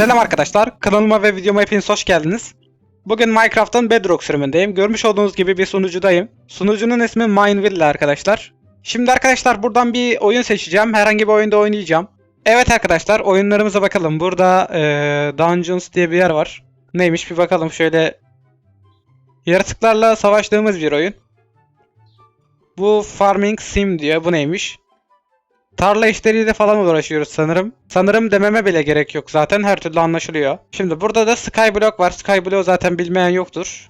Selam arkadaşlar, kanalıma ve videoma hepiniz hoş geldiniz. Bugün Minecraft'ın Bedrock sürümündeyim. Görmüş olduğunuz gibi bir sunucudayım. Sunucunun ismi Mineville arkadaşlar. Şimdi arkadaşlar buradan bir oyun seçeceğim. Herhangi bir oyunda oynayacağım. Evet arkadaşlar oyunlarımıza bakalım. Burada eee, Dungeons diye bir yer var. Neymiş bir bakalım şöyle. Yaratıklarla savaştığımız bir oyun. Bu Farming Sim diyor. Bu neymiş? Tarla işleriyle falan uğraşıyoruz sanırım. Sanırım dememe bile gerek yok zaten her türlü anlaşılıyor. Şimdi burada da Skyblock var. Skyblock zaten bilmeyen yoktur.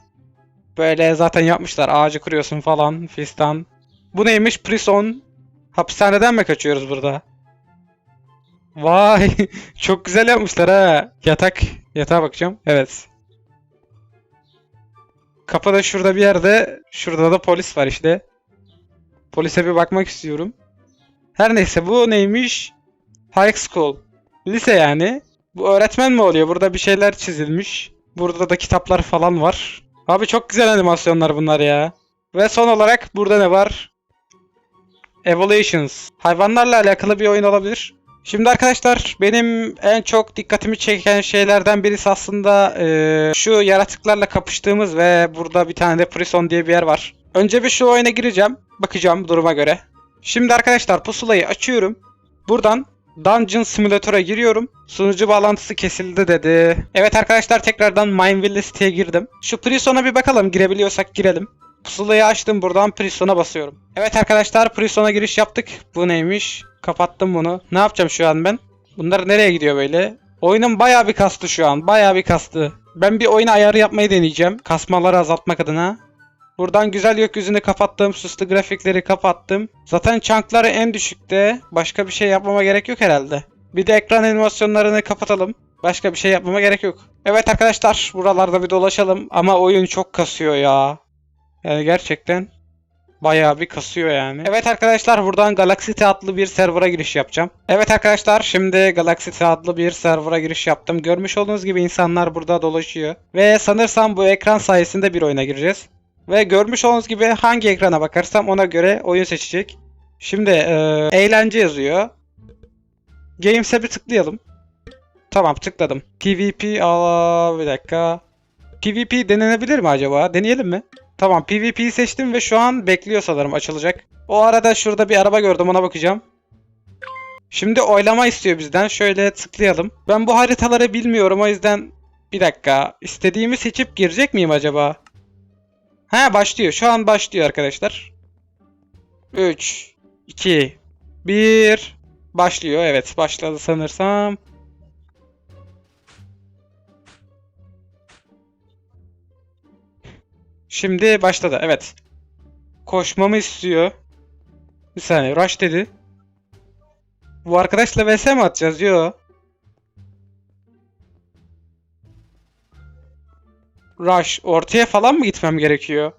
Böyle zaten yapmışlar. Ağacı kuruyorsun falan fistan. Bu neymiş? Prison. Hapishaneden mi kaçıyoruz burada? Vay çok güzel yapmışlar ha. Yatak. Yatağa bakacağım. Evet. Kapı da şurada bir yerde. Şurada da polis var işte. Polise bir bakmak istiyorum. Her neyse bu neymiş? High school. Lise yani. Bu öğretmen mi oluyor? Burada bir şeyler çizilmiş. Burada da kitaplar falan var. Abi çok güzel animasyonlar bunlar ya. Ve son olarak burada ne var? Evolutions. Hayvanlarla alakalı bir oyun olabilir. Şimdi arkadaşlar benim en çok dikkatimi çeken şeylerden birisi aslında eee, şu yaratıklarla kapıştığımız ve burada bir tane de prison diye bir yer var. Önce bir şu oyuna gireceğim. Bakacağım duruma göre. Şimdi arkadaşlar pusulayı açıyorum. Buradan Dungeon Simulator'a giriyorum. Sunucu bağlantısı kesildi dedi. Evet arkadaşlar tekrardan Mineville siteye girdim. Şu Prison'a bir bakalım girebiliyorsak girelim. Pusulayı açtım buradan Prison'a basıyorum. Evet arkadaşlar Prison'a giriş yaptık. Bu neymiş? Kapattım bunu. Ne yapacağım şu an ben? Bunlar nereye gidiyor böyle? Oyunun bayağı bir kastı şu an. Bayağı bir kastı. Ben bir oyun ayarı yapmayı deneyeceğim. Kasmaları azaltmak adına. Buradan güzel gökyüzünü kapattım. Süslü grafikleri kapattım. Zaten chunkları en düşükte. Başka bir şey yapmama gerek yok herhalde. Bir de ekran animasyonlarını kapatalım. Başka bir şey yapmama gerek yok. Evet arkadaşlar buralarda bir dolaşalım. Ama oyun çok kasıyor ya. Yani gerçekten bayağı bir kasıyor yani. Evet arkadaşlar buradan Galaxy adlı bir server'a giriş yapacağım. Evet arkadaşlar şimdi Galaxy adlı bir server'a giriş yaptım. Görmüş olduğunuz gibi insanlar burada dolaşıyor. Ve sanırsam bu ekran sayesinde bir oyuna gireceğiz. Ve görmüş olduğunuz gibi hangi ekrana bakarsam ona göre oyun seçecek. Şimdi eee, eğlence yazıyor. Games'e bir tıklayalım. Tamam tıkladım. PvP aa bir dakika. PvP denenebilir mi acaba? Deneyelim mi? Tamam PvP'yi seçtim ve şu an bekliyor sanırım açılacak. O arada şurada bir araba gördüm ona bakacağım. Şimdi oylama istiyor bizden. Şöyle tıklayalım. Ben bu haritaları bilmiyorum o yüzden bir dakika. İstediğimi seçip girecek miyim acaba? Ha başlıyor. Şu an başlıyor arkadaşlar. 3 2 1 Başlıyor. Evet başladı sanırsam. Şimdi başladı. Evet. Koşmamı istiyor. Bir saniye. Rush dedi. Bu arkadaşla vs mi atacağız? Yo. Rush. Ortaya falan mı gitmem gerekiyor?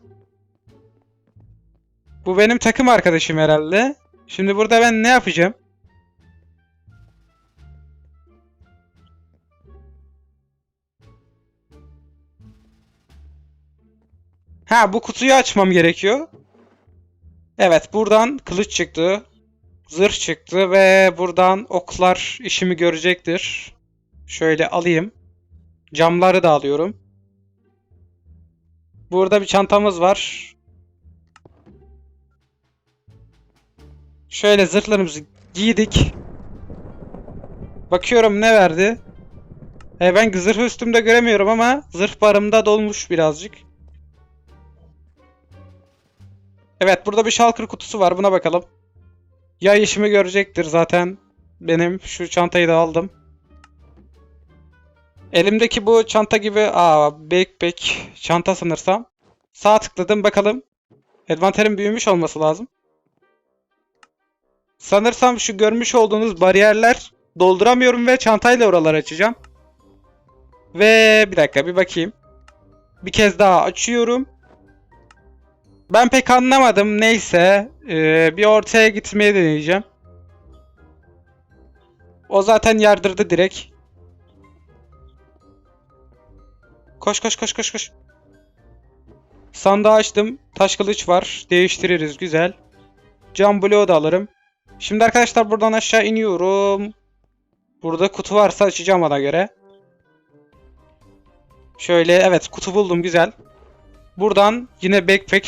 Bu benim takım arkadaşım herhalde. Şimdi burada ben ne yapacağım? Ha bu kutuyu açmam gerekiyor. Evet buradan kılıç çıktı. Zırh çıktı ve buradan oklar işimi görecektir. Şöyle alayım. Camları da alıyorum. Burada bir çantamız var. Şöyle zırhlarımızı giydik. Bakıyorum ne verdi. E ben zırhı üstümde göremiyorum ama zırh barımda dolmuş birazcık. Evet burada bir shulker kutusu var buna bakalım. Yay işimi görecektir zaten. Benim şu çantayı da aldım. Elimdeki bu çanta gibi aa backpack çanta sanırsam. Sağ tıkladım bakalım. Envanterim büyümüş olması lazım. Sanırsam şu görmüş olduğunuz bariyerler dolduramıyorum ve çantayla oraları açacağım. Ve bir dakika bir bakayım. Bir kez daha açıyorum. Ben pek anlamadım. Neyse. Ee, bir ortaya gitmeye deneyeceğim. O zaten yardırdı direkt. Koş koş koş koş koş. Sandığı açtım. Taş kılıç var. Değiştiririz. Güzel. Cam bloğu da alırım. Şimdi arkadaşlar buradan aşağı iniyorum. Burada kutu varsa açacağım ona göre. Şöyle evet kutu buldum güzel. Buradan yine backpack.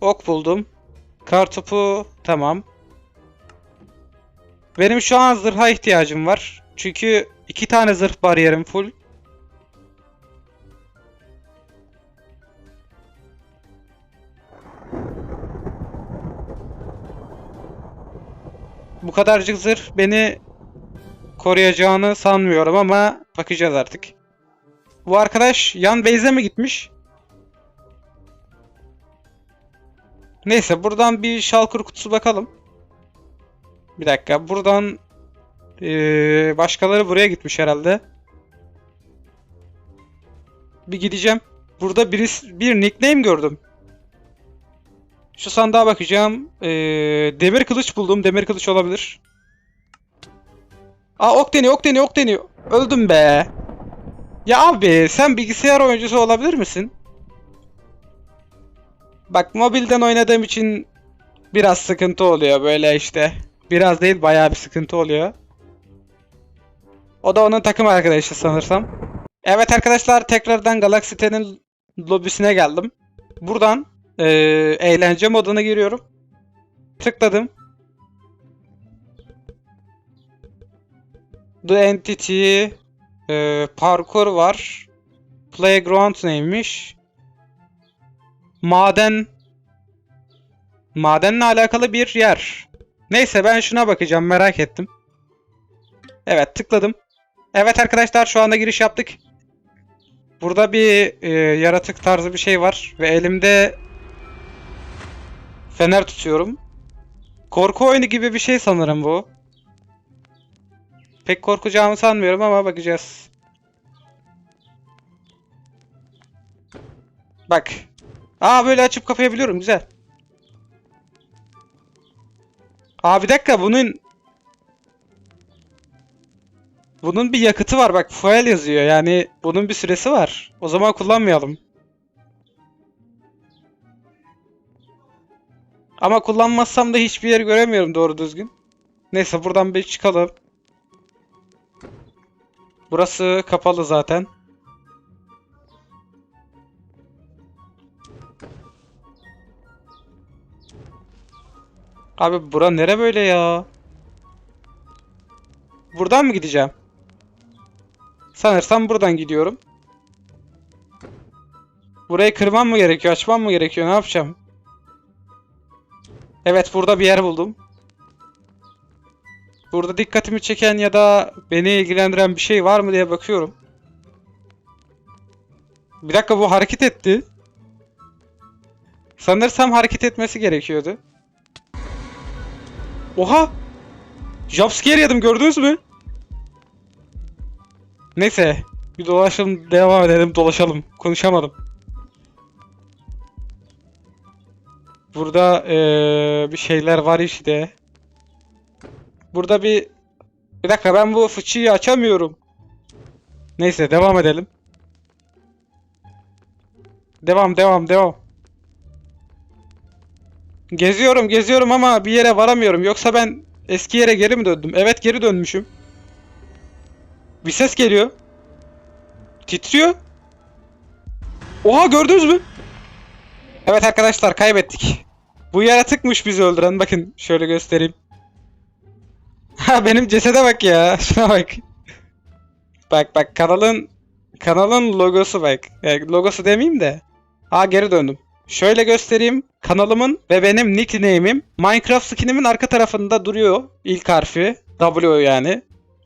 Ok buldum. Kartopu tamam. Benim şu an zırha ihtiyacım var. Çünkü iki tane zırh bariyerim full. Bu kadarcık zırh beni koruyacağını sanmıyorum ama bakacağız artık. Bu arkadaş yan base'e mi gitmiş? Neyse buradan bir şalkur kutusu bakalım. Bir dakika buradan eee, başkaları buraya gitmiş herhalde. Bir gideceğim. Burada birisi, bir nickname gördüm. Şu sandığa bakacağım. Eee, demir kılıç buldum. Demir kılıç olabilir. Aa ok deniyor, ok deniyor, ok deniyor. Öldüm be. Ya abi sen bilgisayar oyuncusu olabilir misin? Bak mobilden oynadığım için biraz sıkıntı oluyor böyle işte. Biraz değil bayağı bir sıkıntı oluyor. O da onun takım arkadaşı sanırsam. Evet arkadaşlar tekrardan Galaxy 10'in lobisine geldim. Buradan eee, eğlence moduna giriyorum. Tıkladım. The Entity eee, parkur var. Playground neymiş? Maden Madenle alakalı bir yer. Neyse ben şuna bakacağım merak ettim. Evet tıkladım. Evet arkadaşlar şu anda giriş yaptık. Burada bir e, yaratık tarzı bir şey var ve elimde fener tutuyorum. Korku oyunu gibi bir şey sanırım bu. Pek korkacağımı sanmıyorum ama bakacağız. Bak. Aa böyle açıp kapayabiliyorum güzel. Aa bir dakika bunun bunun bir yakıtı var bak fuel yazıyor yani bunun bir süresi var. O zaman kullanmayalım. Ama kullanmazsam da hiçbir yer göremiyorum doğru düzgün. Neyse buradan bir çıkalım. Burası kapalı zaten. Abi bura nere böyle ya? Buradan mı gideceğim? Sanırsam buradan gidiyorum. Burayı kırmam mı gerekiyor? Açmam mı gerekiyor? Ne yapacağım? Evet burada bir yer buldum. Burada dikkatimi çeken ya da beni ilgilendiren bir şey var mı diye bakıyorum. Bir dakika bu hareket etti. Sanırsam hareket etmesi gerekiyordu. Oha! Jumpscare yedim gördünüz mü? Neyse. Bir dolaşalım devam edelim dolaşalım. Konuşamadım. Burada eee, bir şeyler var işte. Burada bir... Bir dakika ben bu fıçıyı açamıyorum. Neyse devam edelim. Devam devam devam. Geziyorum geziyorum ama bir yere varamıyorum. Yoksa ben eski yere geri mi döndüm? Evet geri dönmüşüm. Bir ses geliyor. Titriyor. Oha gördünüz mü? Evet arkadaşlar kaybettik. Bu yaratıkmış bizi öldüren. Bakın şöyle göstereyim. Ha benim cesede bak ya. Şuna bak. Bak bak kanalın kanalın logosu bak. Yani logosu demeyeyim de. Ha geri döndüm. Şöyle göstereyim. Kanalımın ve benim nickname'im Minecraft skinimin arka tarafında duruyor. İlk harfi. W yani.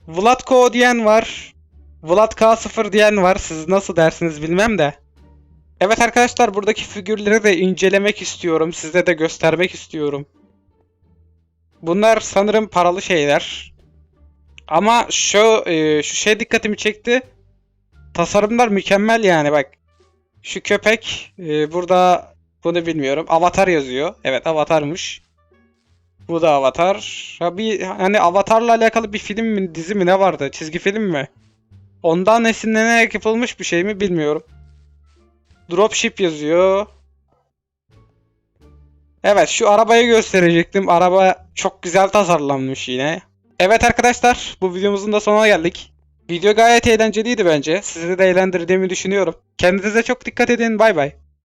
Vladko diyen var. Vlad K0 diyen var. Siz nasıl dersiniz bilmem de. Evet arkadaşlar buradaki figürleri de incelemek istiyorum. Size de göstermek istiyorum. Bunlar sanırım paralı şeyler. Ama şu e, şu şey dikkatimi çekti. Tasarımlar mükemmel yani bak. Şu köpek e, burada bunu bilmiyorum. Avatar yazıyor. Evet avatarmış. Bu da avatar. Ha bir hani avatarla alakalı bir film mi dizi mi ne vardı? Çizgi film mi? Ondan esinlenerek yapılmış bir şey mi bilmiyorum. Dropship yazıyor. Evet şu arabayı gösterecektim. Araba çok güzel tasarlanmış yine. Evet arkadaşlar bu videomuzun da sonuna geldik. Video gayet eğlenceliydi bence. Sizi de eğlendirdiğimi düşünüyorum. Kendinize çok dikkat edin. Bay bay.